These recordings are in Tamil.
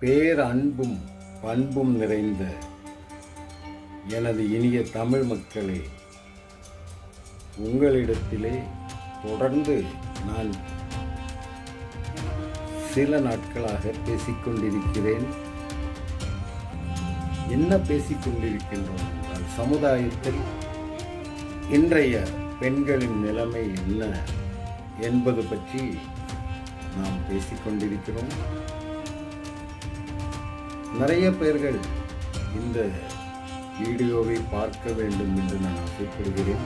பேரன்பும் பண்பும் நிறைந்த எனது இனிய தமிழ் மக்களே உங்களிடத்திலே தொடர்ந்து நான் சில நாட்களாக பேசிக்கொண்டிருக்கிறேன். என்ன பேசிக்கொண்டிருக்கின்றோம் என்றால் சமுதாயத்தில் இன்றைய பெண்களின் நிலைமை என்ன என்பது பற்றி நாம் பேசிக்கொண்டிருக்கிறோம். நிறைய பேர்கள் இந்த வீடியோவை பார்க்க வேண்டும் என்று நான் ஆசைப்படுகிறேன்.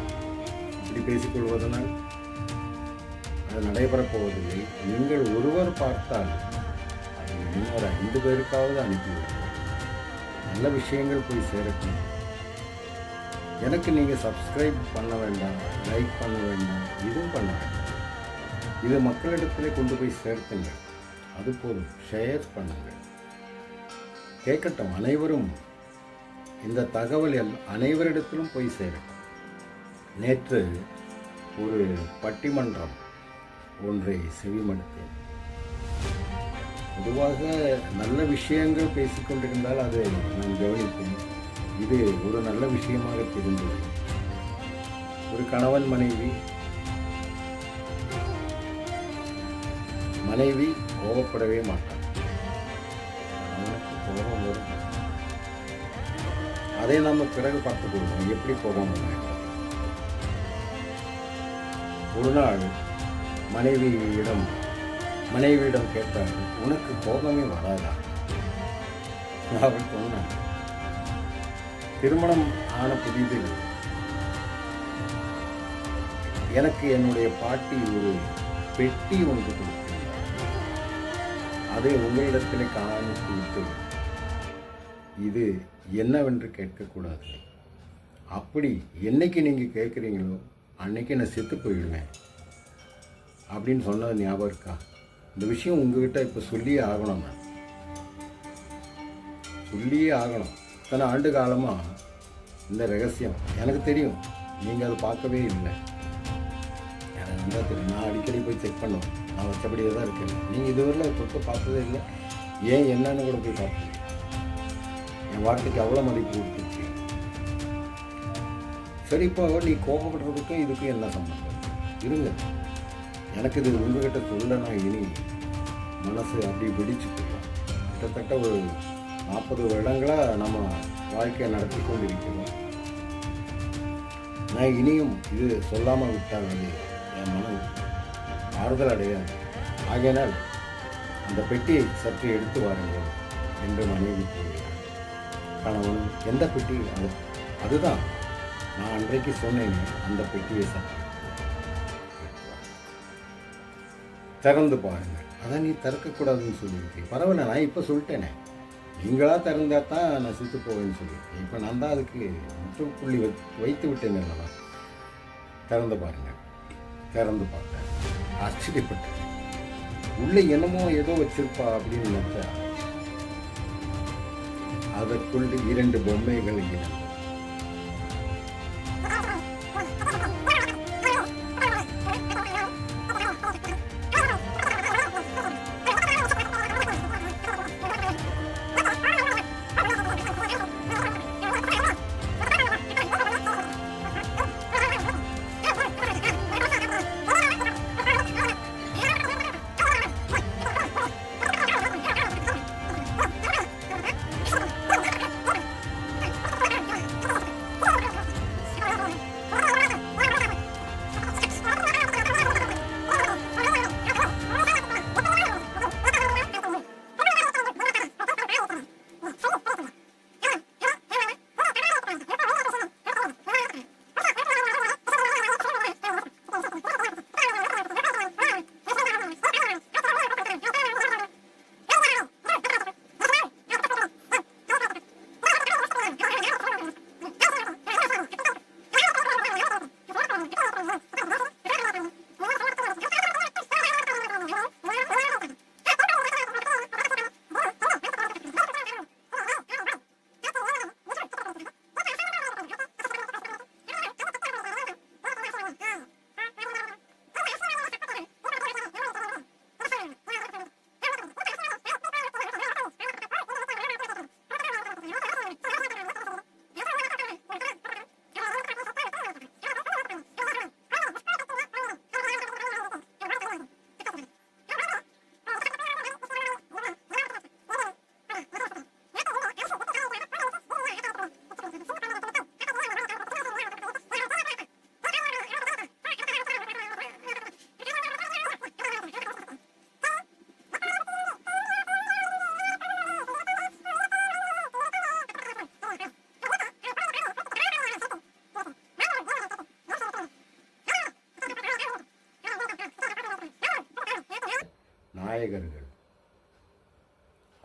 இப்படி பேசிக்கொள்வதனால் அது நடைபெறப் போவதில்லை. நீங்கள் ஒருவர் பார்த்தால் அது இன்னொரு ஐந்து பேருக்காவது அனுப்பிவிடுங்கள். நல்ல விஷயங்கள் போய் சேரட்டும். எனக்கு நீங்கள் சப்ஸ்கிரைப் பண்ண வேண்டாம் லைக் பண்ண வேண்டாம் இதுவும் பண்ண வேண்டாம். இது மக்களிடத்திலே கொண்டு போய் சேர்த்துங்க அது போதும் ஷேர் பண்ணுங்கள். கேட்கட்டும் அனைவரும். இந்த தகவல் எல் அனைவரிடத்திலும் போய் சேரட்டும் நேற்று ஒரு பட்டிமன்றம் ஒன்றை செவிமடுத்தேன். பொதுவாக நல்ல விஷயங்கள் பேசிக்கொண்டிருந்தால் அதை நான் கவனிப்பேன். இது ஒரு நல்ல விஷயமாக தெரிந்தது. ஒரு கணவன் மனைவி மனைவி கோபப்படவே மாட்டான் அதை நம்ம பிறகு பார்த்து கொள்வோம். எப்படி கோபம் ஒரு நாள் மனைவியிடம் மனைவியிடம் கேட்டார் உனக்கு கோபமே வராதா? அவள் சொன்னான் திருமணம் ஆன புதிதில் எனக்கு என்னுடைய பாட்டி ஒரு பெட்டி ஒன்று கொடுத்திருந்தார். அதை உங்களிடத்திலே காணித்து விட்டு இது என்னவென்று கேட்கக்கூடாது. அப்படி என்னைக்கு நீங்கள் கேட்குறீங்களோ அன்னைக்கு நான் செத்து போயிடுவேன். அப்படின்னு சொன்னது ஞாபகம் இருக்கா? இந்த விஷயம் உங்ககிட்ட இப்போ சொல்லியே ஆகணும் நான். சொல்லியே ஆகணும். இத்தனை ஆண்டு காலமாக இந்த ரகசியம். எனக்கு தெரியும். நீங்கள் அதை பார்க்கவே இல்லை. எனக்கு நல்லா தெரியும். நான் அடிக்கடி போய் செக் பண்ணுவேன். நான் வச்சபடியே தான் இருக்கேன். நீங்கள் இதுவரையில் தொட்டு பார்த்ததே இல்லை. ஏன் என்னன்னு கூட போய் பார்ப்பேன் என் வார்த்தைக்கு அவ்வளோ மதிப்பு கொடுத்துருச்சு. சரி நீ கோபப்படுறதுக்கும் இதுக்கும் என்ன சம்பந்தம்? இருங்க. எனக்கு இது உங்ககிட்ட சொல்லனா இனி மனசு அப்படி வெடிச்சு போயிடும். கிட்டத்தட்ட ஒரு நாற்பது வருடங்களாக நம்ம வாழ்க்கையை நடத்தி கொண்டிருக்கிறோம். நான் இனியும் இது சொல்லாமல் விட்டால் அது என் மனம் ஆறுதல் அடையாது. ஆகையினால் அந்த பெட்டியை சற்று எடுத்து வாருங்கள் என்று மனைவி கணவன் எந்த பெட்டி அது அதுதான் நான் அன்றைக்கு சொன்னேன் அந்த பெட்டியை சற்று திறந்து பாருங்கள். அதான் நீ திறக்கக்கூடாதுன்னு சொல்லியிருக்கேன். பரவாயில்ல நான் இப்போ சொல்லிட்டேனே. நீங்களா திறந்தா தான் நான் செத்து போவேன்னு சொல்லியிருக்கேன். இப்போ நான் தான் அதுக்கு முற்றுப்புள்ளி வை வைத்து விட்டேன் அல்லவா? திறந்து பாருங்கள். திறந்து பார்த்தேன். ஆச்சரியப்பட்டேன். உள்ளே என்னமோ ஏதோ வச்சிருப்பா அப்படின்னு நினைச்சேன். அதற்குள் இரண்டு பொம்மைகள் இருந்தது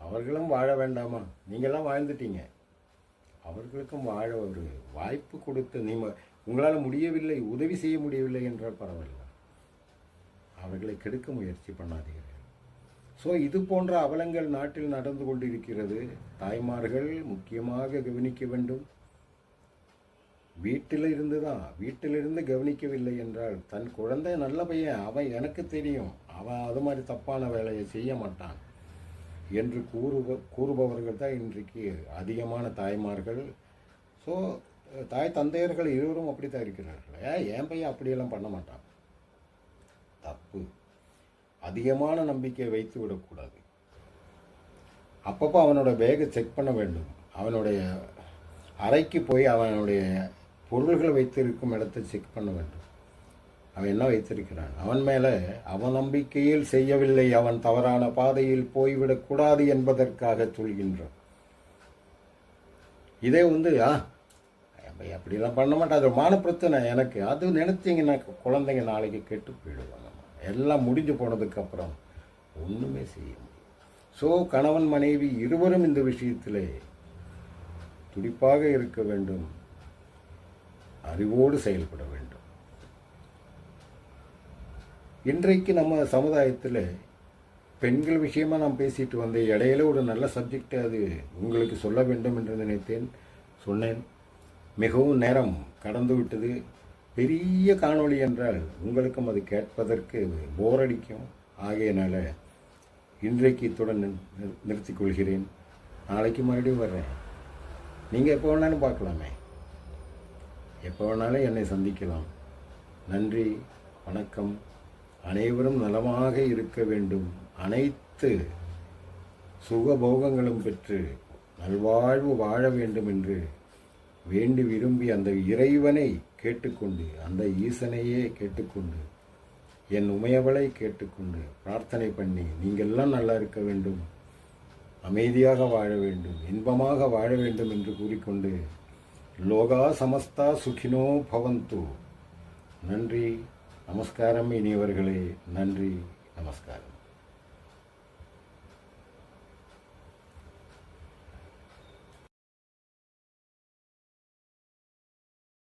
அவர்களும் வாழ வேண்டாமா? நீங்களாம் வாழ்ந்துட்டீங்க. அவர்களுக்கும் வாழ ஒரு வாய்ப்பு கொடுத்து நீங்க உங்களால் முடியவில்லை உதவி செய்ய முடியவில்லை என்றால் பரவாயில்ல. அவர்களை கெடுக்க முயற்சி பண்ணாதீர்கள். ஸோ இது போன்ற அவலங்கள் நாட்டில் நடந்து கொண்டிருக்கிறது. தாய்மார்கள் முக்கியமாக கவனிக்க வேண்டும். வீட்டில் இருந்து தான் வீட்டிலிருந்து கவனிக்கவில்லை என்றால் தன் குழந்தை நல்ல பையன் அவன் எனக்கு தெரியும். அவன் அது மாதிரி தப்பான வேலையை செய்ய மாட்டான். என்று கூறுப கூறுபவர்கள் தான் இன்றைக்கு அதிகமான தாய்மார்கள். ஸோ தாய் தந்தையர்கள் இருவரும் அப்படித்தான் இருக்கிறார்கள். ஏன் என் பையன் அப்படியெல்லாம் பண்ண மாட்டான்? தப்பு. அதிகமான நம்பிக்கையை வைத்து விடக்கூடாது. அப்பப்போ அவனோட பேகை செக் பண்ண வேண்டும். அவனுடைய அறைக்கு போய் அவனுடைய பொருள்களை வைத்திருக்கும் இடத்தை செக் பண்ண வேண்டும். அவன் என்ன வைத்திருக்கிறான். அவன் மேலே அவன் நம்பிக்கையில் செய்யவில்லை. அவன் தவறான பாதையில் போய்விடக்கூடாது என்பதற்காக சொல்கின்றான். இதே வந்து ஆ அப்படிலாம் பண்ண மாட்டேன் அது மான பிரச்சனை எனக்கு. அது நினைச்சிங்கன்னா குழந்தைங்க நாளைக்கு கெட்டு போயிடுவாங்க. எல்லாம் முடிஞ்சு போனதுக்கப்புறம் ஒன்றுமே செய்ய முடியும் ஸோ கணவன் மனைவி இருவரும் இந்த விஷயத்திலே துடிப்பாக இருக்க வேண்டும். அறிவோடு செயல்பட வேண்டும். இன்றைக்கு நம்ம சமுதாயத்தில் பெண்கள் விஷயமாக நான் பேசிட்டு வந்த இடையில ஒரு நல்ல சப்ஜெக்ட் அது உங்களுக்கு சொல்ல வேண்டும் என்று நினைத்தேன் சொன்னேன். மிகவும் நேரம் கடந்து விட்டது. பெரிய காணொளி என்றால் உங்களுக்கும் அது கேட்பதற்கு போர் அடிக்கும். ஆகையினால் இன்றைக்கு இத்துடன் நிறுத்திக் கொள்கிறேன். நாளைக்கு மறுபடியும் வர்றேன். நீங்கள் எப்போ வேணாலும் பார்க்கலாமே. எப்போ வேணாலும் என்னை சந்திக்கலாம். நன்றி வணக்கம். அனைவரும் நலமாக இருக்க வேண்டும். அனைத்து சுகபோகங்களும் பெற்று நல்வாழ்வு வாழ வேண்டும் என்று வேண்டி விரும்பி அந்த இறைவனை கேட்டுக்கொண்டு அந்த ஈசனையே கேட்டுக்கொண்டு என் உமையவளை கேட்டுக்கொண்டு பிரார்த்தனை பண்ணி நீங்கள்லாம் நல்லா இருக்க வேண்டும். அமைதியாக வாழ வேண்டும். இன்பமாக வாழ வேண்டும் என்று கூறிக்கொண்டு லோகா சமஸ்தா சுகினோ பவந்து. நன்றி. நமஸ்காரம் இனியவர்களே. நன்றி நமஸ்காரம்.